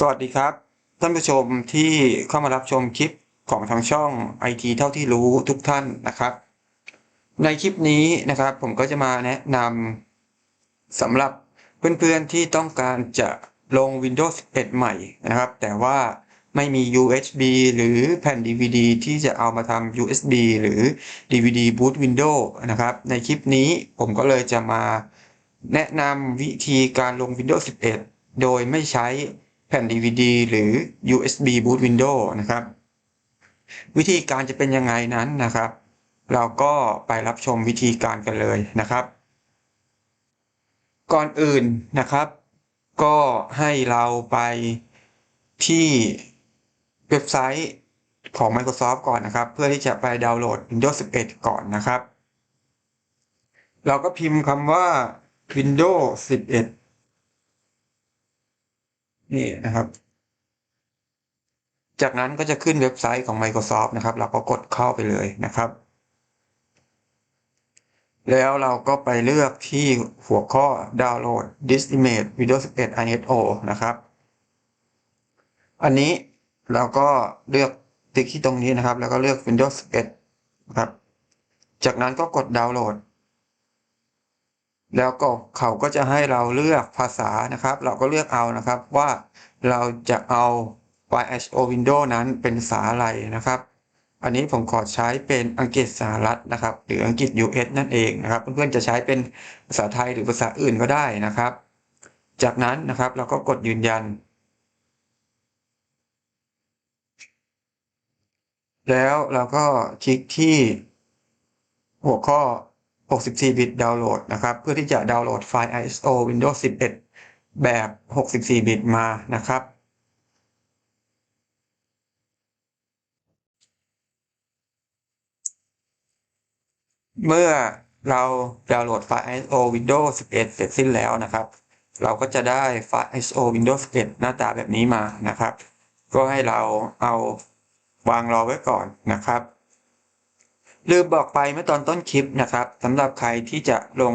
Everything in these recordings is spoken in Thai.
สวัสดีครับ ท่านผู้ชมที่เข้ามารับชมคลิปของทางช่อง IT เท่าที่รู้ทุกท่านนะครับ ในคลิปนี้นะครับผมก็จะมาแนะนำสำหรับเพื่อนๆที่ต้องการจะลง Windows 11 ใหม่นะครับ แต่ว่าไม่มี USB หรือแผ่น DVD ที่จะเอามาทำ USB หรือ DVD boot Windows นะครับ ในคลิปนี้ผมก็เลยจะมาแนะนำวิธีการลง Windows 11 โดยไม่ใช้ แผ่น DVD หรือ USB boot window นะครับ วิธีการจะเป็นยังไงนั้นนะครับ เราก็ไปรับชมวิธีการกันเลยนะครับ ก่อนอื่นนะครับ ก็ให้เราไปที่เว็บไซต์ของ Microsoft ก่อนนะครับ เพื่อที่จะไปดาวน์โหลด Windows 11 ก่อนนะครับ เราก็พิมพ์คำว่า Windows 11 นี่นะครับ จากนั้นก็จะขึ้นเว็บไซต์ของ Microsoft นะครับ เราก็กดเข้าไปเลยนะครับ แล้วเราก็ไปเลือกที่หัวข้อดาวน์โหลด This Image Windows 11 ISO นะครับ อันนี้เราก็เลือกติ๊กที่ตรงนี้นะครับ แล้วก็เลือก Windows 11นะครับ จากนั้นก็กดดาวน์โหลด แล้วก็เขาก็จะให้เราเลือกภาษานะครับ เราก็เลือกเอานะครับว่าเราจะเอา YSO Windows นั้นเป็นภาษาอะไรนะครับ อันนี้ผมขอใช้เป็นอังกฤษสหรัฐนะครับ หรืออังกฤษ US นั่นเองนะครับ เพื่อนๆจะใช้เป็นภาษาไทยหรือภาษาอื่นก็ได้นะครับ จากนั้นนะครับเราก็กดยืนยัน แล้วเราก็คลิกที่หัวข้อ 64 บิตดาวน์โหลดนะครับ เพื่อที่จะดาวน์โหลดไฟล์ ISO Windows 11 แบบ 64 บิตมานะครับ เมื่อเราดาวน์โหลดไฟล์ ISO Windows 11 เสร็จสิ้นแล้วนะครับ เราก็จะได้ไฟล์ ISO Windows 11 หน้าตาแบบนี้มานะครับ ก็ให้เราเอาวางรอไว้ก่อนนะครับ ลืมบอกไปเมื่อตอนต้นคลิปนะครับสำหรับใครที่จะลง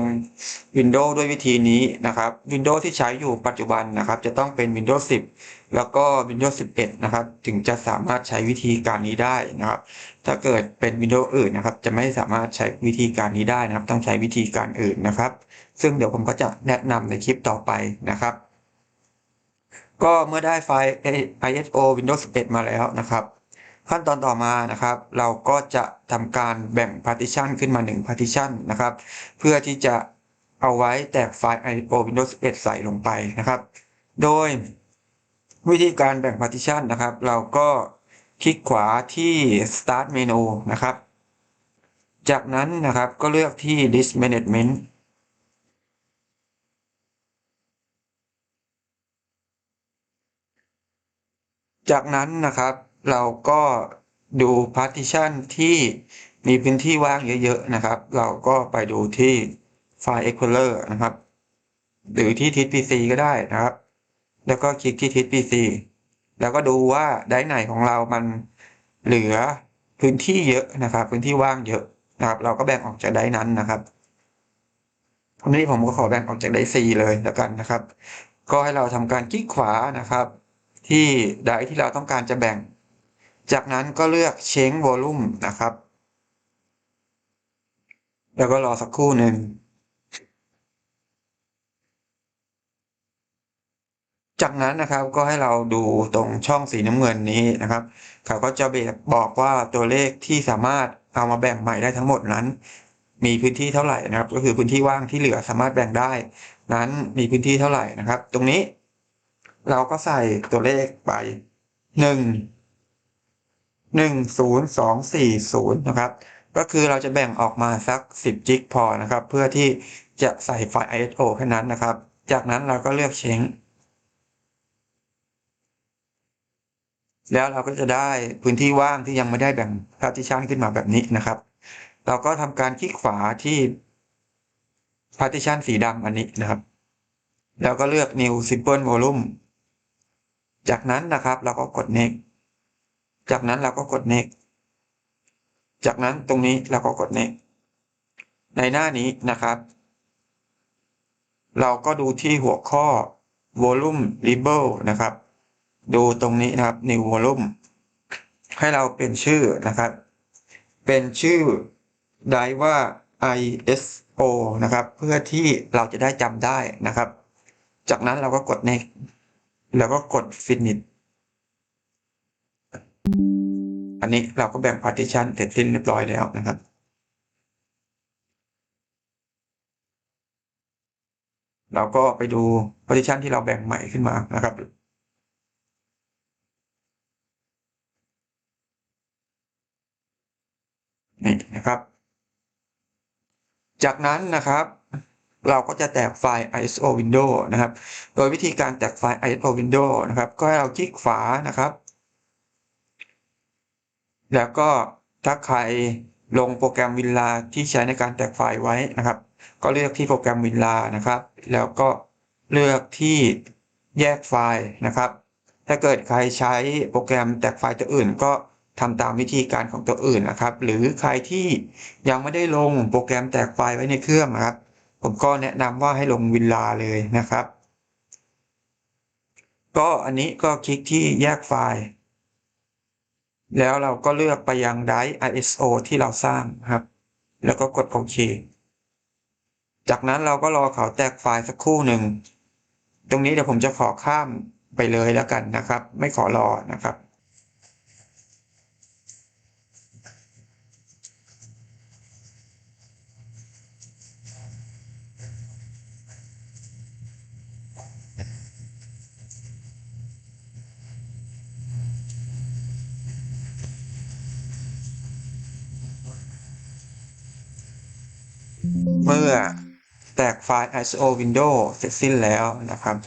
Windows ด้วยวิธีนี้นะครับ Windows ที่ใช้อยู่ปัจจุบันนะครับ จะต้องเป็น Windows 10 แล้วก็ Windows 11 นะครับ ถึงจะสามารถใช้วิธีการนี้ได้นะครับ ถ้าเกิดเป็น Windows อื่นนะครับ จะไม่สามารถใช้วิธีการนี้ได้นะครับ ต้องใช้วิธีการอื่นนะครับ ซึ่งเดี๋ยวผมก็จะแนะนำในคลิปต่อไปนะครับ ก็เมื่อได้ไฟล์ ISO Windows 11 มาแล้วนะครับ ขั้นตอนต่อมานะครับ เราก็จะทำการแบ่ง partition ขึ้นมา 1 partition นะครับ เพื่อที่จะเอาไว้แตกไฟล์ ISO Windows 11 ใส่ลงไปนะครับ โดยวิธีการแบ่ง partition นะครับ เราก็คลิกขวาที่ start menu นะครับ จากนั้นนะครับก็เลือกที่ disk management จากนั้นนะครับ เราก็ดู partition ที่มีพื้นที่ว่างเยอะๆนะครับ เราก็ไปดูที่ไฟล์ Explorer นะครับ หรือที่ทิศ PC ก็ได้นะครับ แล้วก็คลิกที่ทิศ PC แล้วก็ดูว่าไดไหนของเรามันเหลือพื้นที่เยอะนะครับ พื้นที่ว่างเยอะนะครับ เราก็แบ่งออกจากไดนั้นนะครับวันนี้ผมก็ขอแบ่งออกจากได C เลยแล้วกันนะครับ ก็ให้เราทำการคลิกขวานะครับ ที่ไดที่เราต้องการจะแบ่ง จากนั้นก็เลือก change volume นะครับ แล้วก็รอสักครู่หนึ่ง จากนั้นนะครับก็ให้เราดูตรงช่องสีน้ำเงินนี้นะครับ เขาก็จะบอกว่าตัวเลขที่สามารถเอามาแบ่งใหม่ได้ทั้งหมดนั้น มีพื้นที่เท่าไหร่นะครับ ก็คือพื้นที่ว่างที่เหลือสามารถแบ่งได้ นั้นมีพื้นที่เท่าไหร่นะครับ ตรงนี้ เราก็ใส่ตัวเลขไปหนึ่ง หนึ่งศูนย์สองสี่ศูนย์นะครับ ก็คือเราจะแบ่งออกมาสักสิบจิกพอนะครับ เพื่อที่จะใส่ไฟล์ ISO แค่นั้นนะครับ จากนั้นเราก็เลือกเช้ง แล้วเราก็จะได้พื้นที่ว่างที่ยังไม่ได้แบ่ง partition ขึ้นมาแบบนี้นะครับ เราก็ทำการคลิกขวาที่ partition สีดำอันนี้นะครับ แล้วก็เลือก new simple volume จากนั้นนะครับเราก็กด next จากนั้นเราก็กด next จากนั้นตรงนี้เราก็กด next ในหน้านี้นะครับ เราก็ดูที่หัวข้อ volume label นะครับ ดูตรงนี้นะครับ new volume ให้เราเป็นชื่อนะครับ เป็นชื่อได้ว่า ISO นะครับ เพื่อที่เราจะได้จำได้นะครับ จากนั้นเราก็กด next แล้วก็กด finish อันนี้เราก็แบ่ง partition เสร็จสิ้นเรียบร้อยแล้วนะครับ เราก็ไปดู partition ที่เราแบ่งใหม่ขึ้นมานะครับนี่นะครับ จากนั้นนะครับเราก็จะแตกไฟล์ ISO window นะครับ โดยวิธีการแตกไฟล์ ISO window นะครับ ก็ให้เราคลิกขวานะครับ แล้วก็ถ้าใครลงโปรแกรมวินลาที่ใช้ในการแตกไฟล์ไว้นะครับ ก็เลือกที่โปรแกรมวินลานะครับ แล้วก็เลือกที่แยกไฟล์นะครับ ถ้าเกิดใครใช้โปรแกรมแตกไฟล์ตัวอื่น ก็ทำตามวิธีการของตัวอื่นนะครับ หรือใครที่ยังไม่ได้ลงโปรแกรมแตกไฟล์ไว้ในเครื่องนะครับ ผมก็แนะนำว่าให้ลงวินลาเลยนะครับ ก็อันนี้ก็คลิกที่แยกไฟล์ แล้วเราก็เลือกไปยังไดร์ ISO ที่เราสร้างครับ แล้วก็กดโอเค จากนั้นเราก็รอเขาแตกไฟล์สักครู่หนึ่ง ตรงนี้เดี๋ยวผมจะขอข้ามไปเลยแล้วกันนะครับ ไม่ขอรอนะครับ เมื่อแตกไฟล์ ISO window เสร็จสิ้นแล้วนะครับ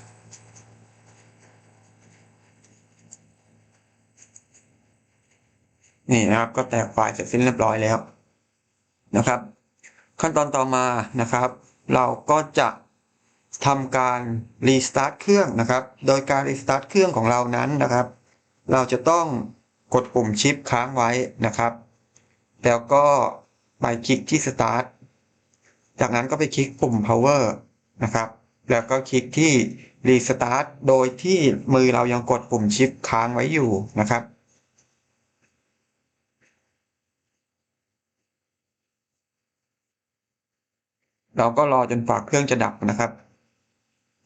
นี่นะครับก็แตกไฟล์เสร็จสิ้นเรียบร้อยแล้วนะครับ ขั้นตอนต่อมานะครับ เราก็จะทำการรีสตาร์ทเครื่องนะครับ โดยการรีสตาร์ทเครื่องของเรานั้นนะครับ เราจะต้องกดปุ่มชิปค้างไว้นะครับ แล้วก็ไปคลิกที่ start จากนั้นก็ไปคลิกปุ่ม power นะครับ แล้วก็คลิกที่ restart โดยที่มือเรายังกดปุ่มชิปค้างไว้อยู่นะครับ เราก็รอจนฝากเครื่องจะดับนะครับ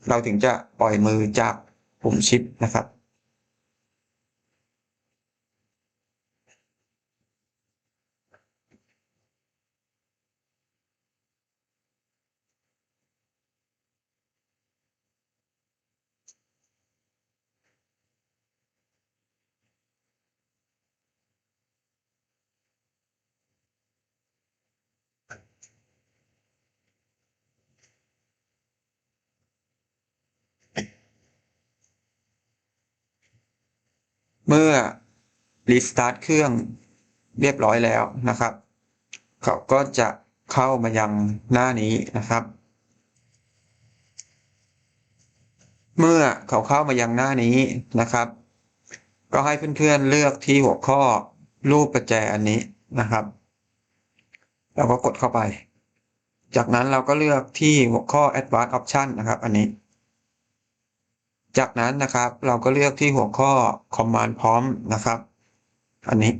เราถึงจะปล่อยมือจากปุ่มชิปนะครับ เมื่อรีสตาร์ทเครื่องเรียบร้อยแล้วนะครับ เขาก็จะเข้ามายังหน้านี้นะครับ เมื่อเขาเข้ามายังหน้านี้นะครับ ก็ให้เพื่อนๆเลือกที่หัวข้อรูปประแจอันนี้นะครับเราก็กดเข้าไป จากนั้นเราก็เลือกที่หัวข้อ Advanced Option นะครับ อันนี้ จากนั้นนะครับเราก็เลือกที่หัวข้อ Command พร้อมนะครับ อันนี้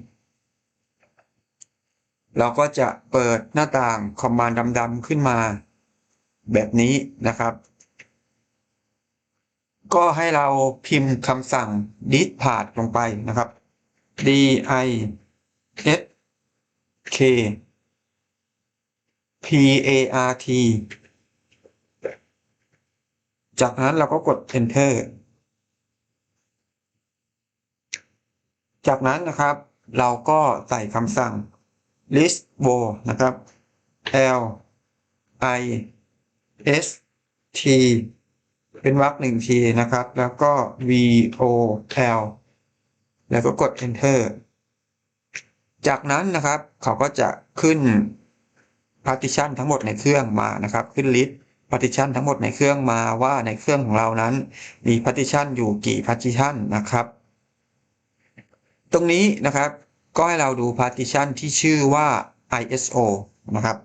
เราก็จะเปิดหน้าต่าง Command ดำๆขึ้นมา แบบนี้นะครับ ก็ให้เราพิมพ์คำสั่ง dispart ลงไปนะครับ d i s k p a r t จากนั้นเราก็กด enter จากนั้นนะครับ เราก็ใส่คำสั่ง list wo นะครับ l i s t เป็นวรรคหนึ่งทีนะครับ แล้วก็ v o l แล้วก็กด enter จากนั้นนะครับเขาก็จะขึ้น partition ทั้งหมดในเครื่องมานะครับ ขึ้น list partition ทั้งหมดในเครื่องมาว่าในเครื่องของเรานั้น มี partition อยู่กี่ partition นะครับ ตรงนี้นะครับก็ให้เราดู partition ที่ชื่อว่า ISO นะครับ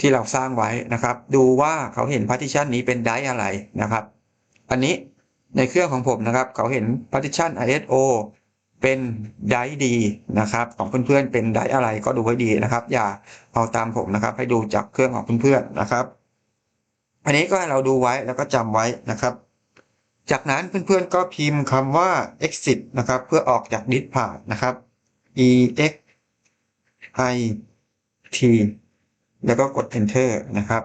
ที่เราสร้างไว้นะครับ ดูว่าเขาเห็น partition นี้เป็นไดอะไรนะครับ อันนี้ในเครื่องของผมนะครับ เขาเห็น partition ISO เป็นไดดีนะครับ ของเพื่อนๆเป็นไดอะไรก็ดูให้ดีนะครับ อย่าเอาตามผมนะครับ ให้ดูจากเครื่องของเพื่อนๆนะครับ อันนี้ก็ให้เราดูไว้แล้วก็จำไว้นะครับ จากนั้นเพื่อนๆก็พิมพ์คำว่า exit นะครับ เพื่อออกจากดิสผ่านนะครับ e x i t แล้วก็กด enter นะครับ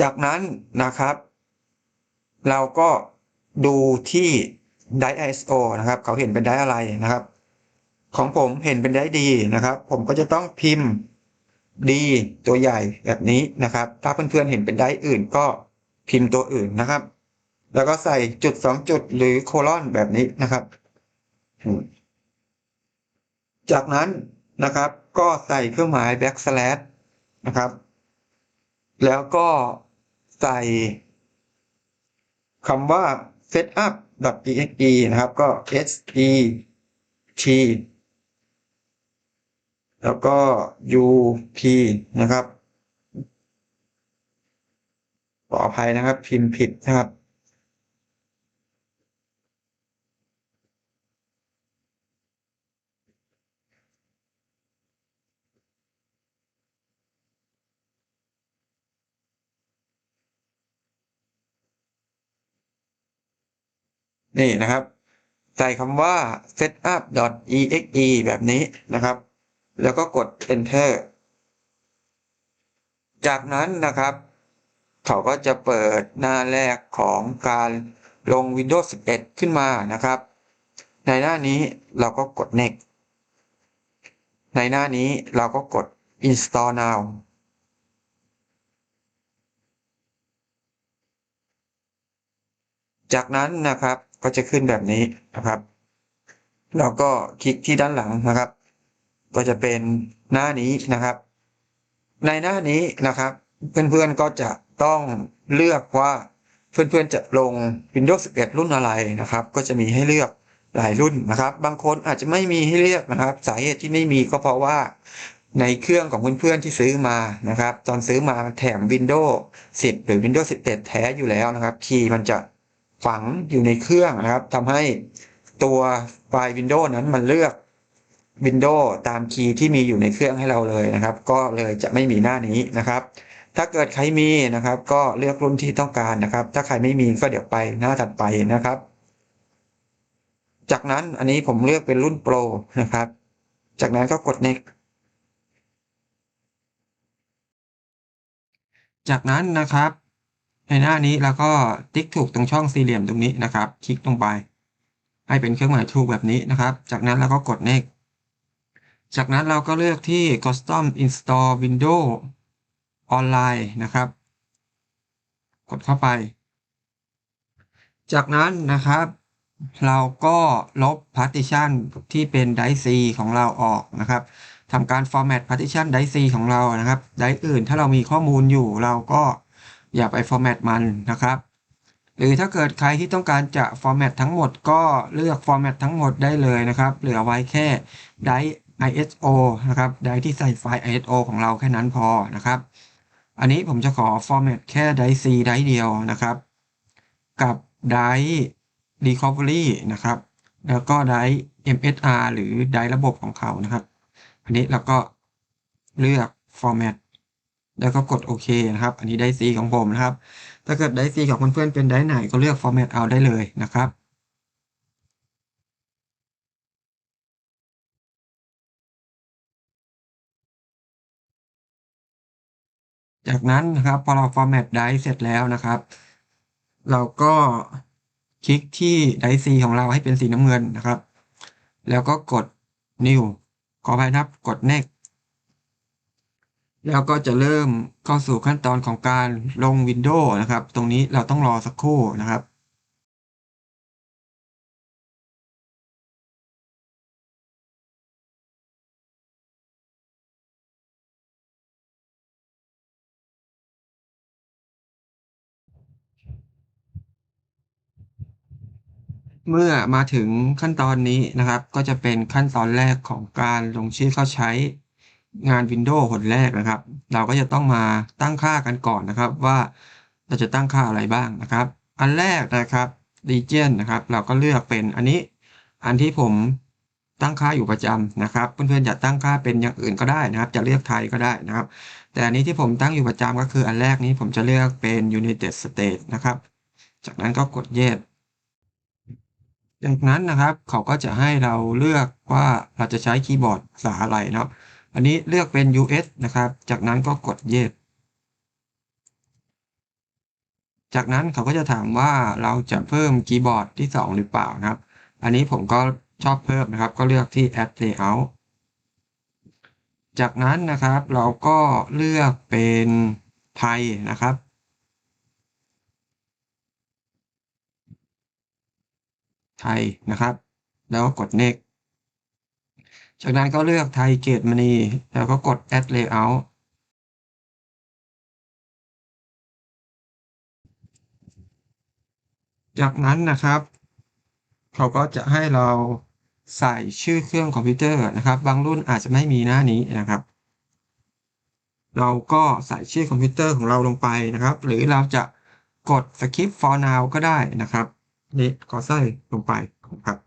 จากนั้นนะครับ เราก็ดูที่ Dice ISO นะครับ เขาเห็นเป็นไดอะไรนะครับ ของผมเห็นเป็นไดดีนะครับ ผมก็จะต้องพิมพ์ D ตัวใหญ่แบบนี้นะครับ ถ้าเพื่อนๆเห็นเป็นไดอื่นก็พิมพ์ตัวอื่นนะครับ แล้วก็ใส่จุดสองจุดหรือโคลอนแบบนี้นะครับ จากนั้นนะครับก็ใส่เครื่องหมาย backslash นะครับ แล้วก็ใส่คำว่า setup.exe นะครับ ก็ s e t แล้วก็ u p นะครับขออภัยนะครับ พิมพ์ผิดนะครับ นี่นะครับ ใส่คำว่า setup.exe แบบนี้นะครับ แล้วก็กด enter จากนั้นนะครับ เขาก็จะเปิดหน้าแรกของการลง Windows 11 ขึ้นมานะครับ ในหน้านี้เราก็กด next ในหน้านี้เราก็กด install now จากนั้นนะครับก็จะขึ้นแบบนี้นะครับ เราก็คลิกที่ด้านหลังนะครับ ก็จะเป็นหน้านี้นะครับ ในหน้านี้นะครับ เพื่อนๆก็จะต้องเลือกว่าเพื่อนๆจะลง Windows 11 รุ่นอะไรนะครับ ก็จะมีให้เลือกหลายรุ่นนะครับ บางคนอาจจะไม่มีให้เลือกนะครับ สาเหตุที่ไม่มีก็เพราะว่าในเครื่องของเพื่อนๆที่ซื้อมานะครับ ตอนซื้อมาแถม Windows 10 หรือ Windows 11 แท้อยู่แล้วนะครับ คีย์มันจะฝังอยู่ในเครื่องนะครับทำให้ตัวไฟล์ Windows นั้นมันเลือก Windows ตามคีย์ที่มีอยู่ในเครื่องให้เราเลยนะครับ ก็เลยจะไม่มีหน้านี้นะครับ ถ้าเกิดใครมีนะครับ ก็เลือกรุ่นที่ต้องการนะครับ ถ้าใครไม่มีก็เดี๋ยวไปหน้าถัดไปนะครับ จากนั้นอันนี้ผมเลือกเป็นรุ่นโปรนะครับ จากนั้นก็กด next จากนั้นนะครับ ในหน้านี้เราก็ติ๊กถูกตรงช่องสี่เหลี่ยมตรงนี้นะครับ คลิกลงไป ให้เป็นเครื่องหมายถูกแบบนี้นะครับ จากนั้นเราก็กด next จากนั้นเราก็เลือกที่ custom install windows online นะครับ กดเข้าไป จากนั้นนะครับ เราก็ลบ partition ที่เป็น drive C ของเราออกนะครับทำการ format partition drive C ของเรานะครับ drive อื่นถ้าเรามีข้อมูลอยู่เราก็อย่าไป format มันนะครับ หรือถ้าเกิดใครที่ต้องการจะ format ทั้งหมดก็เลือก format ทั้งหมดได้เลยนะครับ เหลือไว้แค่ drive ISO นะครับ drive ที่ใส่ไฟล์ ISO ของเราแค่นั้นพอนะครับ อันนี้ผมจะขอ format แค่ drive C drive เดียวนะครับ กับ drive recovery นะครับ แล้วก็ drive MSR หรือ drive ระบบของเขานะครับ อันนี้เราก็เลือก format แล้วก็กดโอเคนะครับ อันนี้ได้ C ของผมนะครับ ถ้าเกิดได้ C ของเพื่อนๆเป็นไดไหนก็เลือก format เอาได้เลยนะครับ จากนั้นนะครับพอเรา format ได้เสร็จแล้วนะครับ เราก็คลิกที่ไดซีของเราให้เป็นสีน้ำเงินนะครับ แล้วก็กด new ขออภัยนะครับกด next แล้วก็จะเริ่มเข้าสู่ขั้นตอนของการลง Windows นะครับ ตรงนี้เราต้องรอสักครู่นะครับ เมื่อมาถึงขั้นตอนนี้นะครับ ก็จะเป็นขั้นตอนแรกของการลงชื่อเข้าใช้งาน Windows หนแรกนะครับ เราก็จะต้องมาตั้งค่ากันก่อนนะครับ ว่าเราจะตั้งค่าอะไรบ้างนะครับ อันแรกนะครับ region นะครับ เราก็เลือกเป็นอันนี้อันที่ผมตั้งค่าอยู่ประจำนะครับ เพื่อนๆจะตั้งค่าเป็นอย่างอื่นก็ได้นะครับ จะเลือกไทยก็ได้นะครับ แต่อันนี้ที่ผมตั้งอยู่ประจำก็คืออันแรกนี้ผมจะเลือกเป็น United States นะครับ จากนั้นก็กด yes จากนั้นนะครับ เขาก็จะให้เราเลือกว่าเราจะใช้คีย์บอร์ดภาษาอะไรเนาะอันนี้เลือกเป็น US นะครับ จากนั้นก็กด yes จากนั้นเขาก็จะถามว่าเราจะเพิ่มคีย์บอร์ดที่ 2 หรือเปล่านะครับ อันนี้ผมก็ชอบเพิ่มนะครับ ก็เลือกที่ add layout จากนั้นนะครับเราก็เลือกเป็นไทยนะครับ ไทยนะครับ แล้วก็กด next จากนั้นก็เลือกไทยเกตมณี แล้วก็กด add layout จากนั้นนะครับ เขาก็จะให้เราใส่ชื่อเครื่องคอมพิวเตอร์นะครับ บางรุ่นอาจจะไม่มีหน้านี้นะครับ เราก็ใส่ชื่อคอมพิวเตอร์ของเราลงไปนะครับ หรือเราจะกด skip for now ก็ได้นะครับ นี่ก็ใส่ลงไปครับ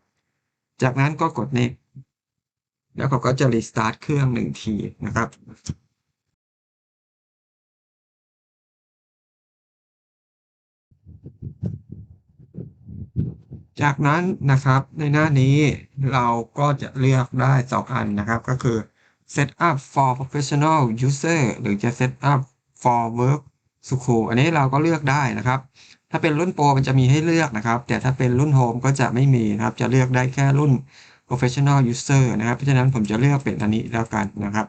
จากนั้นก็กด next แล้วเขาก็จะ restart เครื่องหนึ่งทีนะครับจากนั้นนะครับในหน้านี้เราก็จะเลือกได้2อันนะครับ ก็คือ set up for professional user หรือจะ set up for work school อันนี้เราก็เลือกได้นะครับ ถ้าเป็นรุ่นโปรมันจะมีให้เลือกนะครับ แต่ถ้าเป็นรุ่นโฮมก็จะไม่มีนะครับ จะเลือกได้แค่รุ่น professional user นะครับ เพราะฉะนั้นผมจะเลือกเป็นอันนี้แล้วกันนะครับ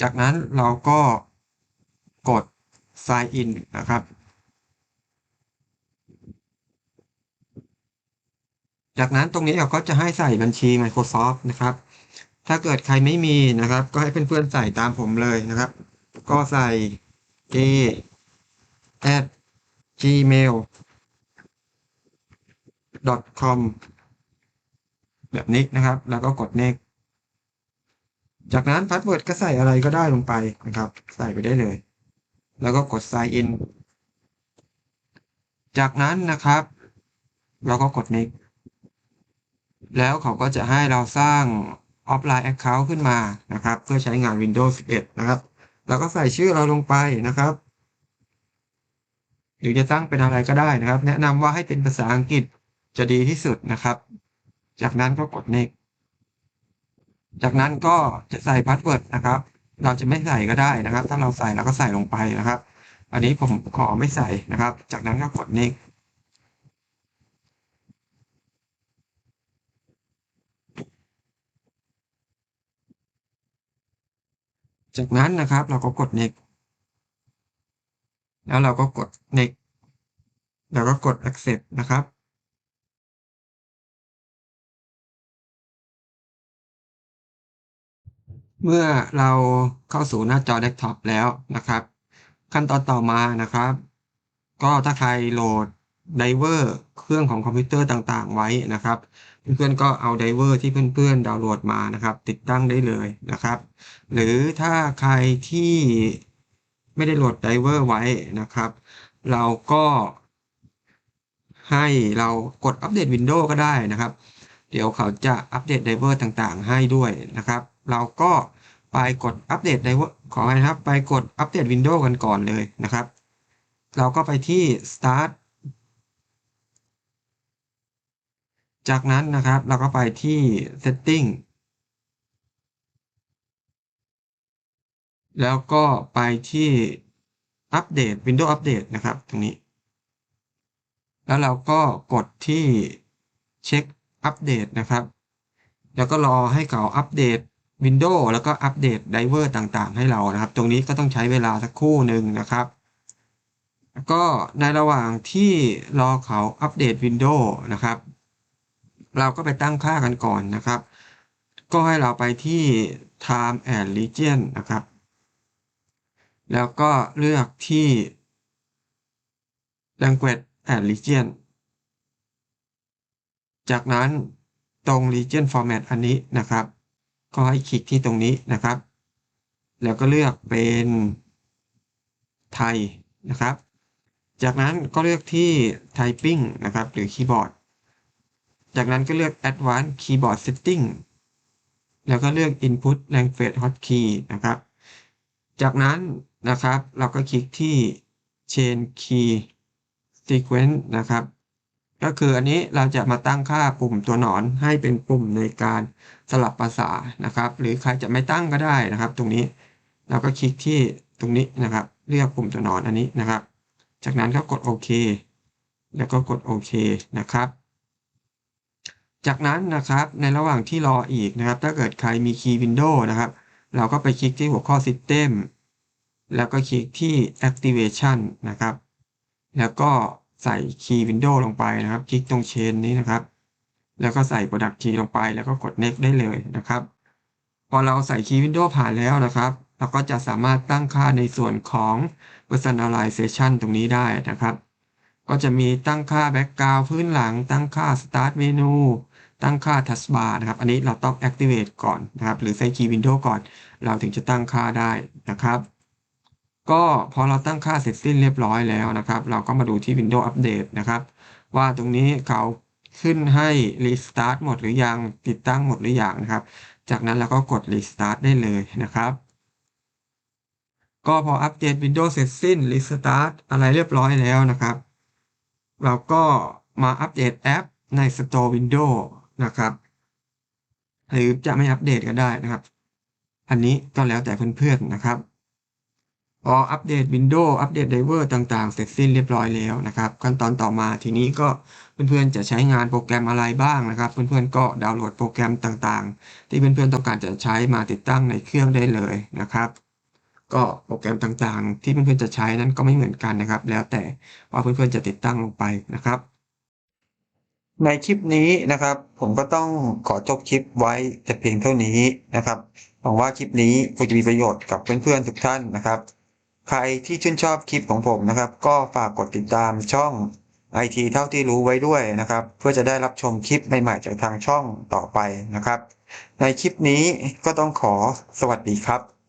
จากนั้นเราก็กด sign in นะครับ จากนั้นตรงนี้เราก็จะให้ใส่บัญชี Microsoft นะครับ ถ้าเกิดใครไม่มีนะครับ ก็ให้เพื่อนๆใส่ตามผมเลยนะครับ ก็ใส่ a at gmail com แบบนี้นะครับ แล้วก็กด next จากนั้นพาสเวิร์ดก็ใส่อะไรก็ได้ลงไปนะครับ ใส่ไปได้เลย แล้วก็กด sign in จากนั้นนะครับ เราก็กด next แล้วเขาก็จะให้เราสร้าง offline account ขึ้นมานะครับ เพื่อใช้งาน Windows 11 นะครับ แล้วก็ใส่ชื่อเราลงไปนะครับหรือจะตั้งเป็นอะไรก็ได้นะครับ แนะนำว่าให้เป็นภาษาอังกฤษจะดีที่สุดนะครับ จากนั้นก็กด next จากนั้นก็จะใส่พาสเวิร์ดนะครับ เราจะไม่ใส่ก็ได้นะครับ ถ้าเราใส่เราก็ใส่ลงไปนะครับ อันนี้ผมขอไม่ใส่นะครับ จากนั้นก็กด next จากนั้นนะครับเราก็กด next แล้วเราก็กด next แล้วก็กด accept นะครับ เมื่อเราเข้าสู่หน้าจอเดสก์ท็อปแล้วนะครับ ขั้นตอนต่อมานะครับ ก็ถ้าใครโหลดไดเวอร์เครื่องของคอมพิวเตอร์ต่างๆ ไว้นะครับ เพื่อนๆก็เอาไดเวอร์ที่เพื่อนๆดาวน์โหลดมานะครับ ติดตั้งได้เลยนะครับ หรือถ้าใครที่ไม่ได้โหลดไดเวอร์ไว้นะครับ เราก็ให้เรากดอัปเดต Windows ก็ได้นะครับ เดี๋ยวเขาจะอัปเดตไดเวอร์ต่างๆ ให้ด้วยนะครับ เราก็ไปกดอัปเดตไดเวอร์ขอให้นะครับ ไปกดอัปเดต Windows กันก่อนเลยนะครับ เราก็ไปที่ start จากนั้นนะครับเราก็ไปที่ setting แล้วก็ไปที่อัปเดต Windows Update นะครับ ตรงนี้ แล้วเราก็กดที่เช็คอัปเดตนะครับ แล้วก็รอให้เขาอัปเดต Windows แล้วก็อัปเดตไดเวอร์ต่างๆ ให้เรานะครับ ตรงนี้ก็ต้องใช้เวลาสักครู่หนึ่งนะครับ ก็ในระหว่างที่รอเขาอัปเดต Windows นะครับ เราก็ไปตั้งค่ากันก่อนนะครับ ก็ให้เราไปที่ Time and Region นะครับ แล้วก็เลือกที่ Language and Region จากนั้นตรง Region Format อันนี้นะครับ ก็ให้คลิกที่ตรงนี้นะครับ แล้วก็เลือกเป็นไทยนะครับ จากนั้นก็เลือกที่ Typing นะครับ หรือคีย์บอร์ด จากนั้นก็เลือก Advanced Keyboard Setting แล้วก็เลือก Input Language Hotkey นะครับ จากนั้นนะครับเราก็คลิกที่ Change Key Sequence นะครับ ก็คืออันนี้เราจะมาตั้งค่าปุ่มตัวหนอนให้เป็นปุ่มในการสลับภาษานะครับ หรือใครจะไม่ตั้งก็ได้นะครับ ตรงนี้เราก็คลิกที่ตรงนี้นะครับ เลือกปุ่มตัวหนอนอันนี้นะครับ จากนั้นก็กดโอเคแล้วก็กดโอเคนะครับ จากนั้นนะครับในระหว่างที่รออีกนะครับ ถ้าเกิดใครมีคีย์วินโดว์นะครับ เราก็ไปคลิกที่หัวข้อ System แล้วก็คลิกที่ Activation นะครับ แล้วก็ใส่คีย์วินโดว์ลงไปนะครับ คลิกตรงเชนนี้นะครับ แล้วก็ใส่ Product Key ลงไปแล้วก็กด Next ได้เลยนะครับ พอเราใส่คีย์วินโดว์ผ่านแล้วนะครับเราก็จะสามารถตั้งค่าในส่วนของ Personalization ตรงนี้ได้นะครับ ก็จะมีตั้งค่า Background พื้นหลัง ตั้งค่า Start Menu ตั้งค่า Taskbar นะครับ อันนี้เราต้อง Activate ก่อนนะครับ หรือใส่คีย์วินโดว์ก่อน เราถึงจะตั้งค่าได้นะครับ ก็พอเราตั้งค่าเสร็จสิ้นเรียบร้อยแล้วนะครับ เราก็มาดูที่ Windows Update นะครับ ว่าตรงนี้เขาขึ้นให้ Restart หมดหรือยัง ติดตั้งหมดหรือยังนะครับ จากนั้นเราก็กด Restart ได้เลยนะครับก็พออัปเดต Windows เสร็จสิ้น Restart อะไรเรียบร้อยแล้วนะครับ เราก็มาอัปเดตแอปใน Store Windows นะครับ หรือจะไม่อัปเดตก็ได้นะครับ อันนี้ก็แล้วแต่เพื่อนๆนะครับพออัปเดต Windows อัปเดต Driver ต่างๆ เสร็จสิ้นเรียบร้อยแล้วนะครับ ขั้นตอนต่อมาทีนี้ก็เพื่อนๆจะใช้งานโปรแกรมอะไรบ้างนะครับ เพื่อนๆก็ดาวน์โหลดโปรแกรมต่างๆ ที่เพื่อนๆต้องการจะใช้มาติดตั้งในเครื่องได้เลยนะครับ ก็โปรแกรมต่างๆ ที่เพื่อนๆจะใช้นั้นก็ไม่เหมือนกันนะครับ แล้วแต่ว่าเพื่อนๆจะติดตั้งลงไปนะครับ ในคลิปนี้นะครับ ผมก็ต้องขอจบคลิปไว้แต่เพียงเท่านี้นะครับหวังว่าคลิปนี้คงจะมีประโยชน์กับเพื่อนๆทุกท่านนะครับ ใครที่ชื่นชอบคลิปของผมนะครับ ก็ฝากกดติดตามช่อง IT เท่าที่รู้ไว้ด้วยนะครับ เพื่อจะได้รับชมคลิปใหม่ๆจากทางช่องต่อไปนะครับ ในคลิปนี้ก็ต้องขอสวัสดีครับ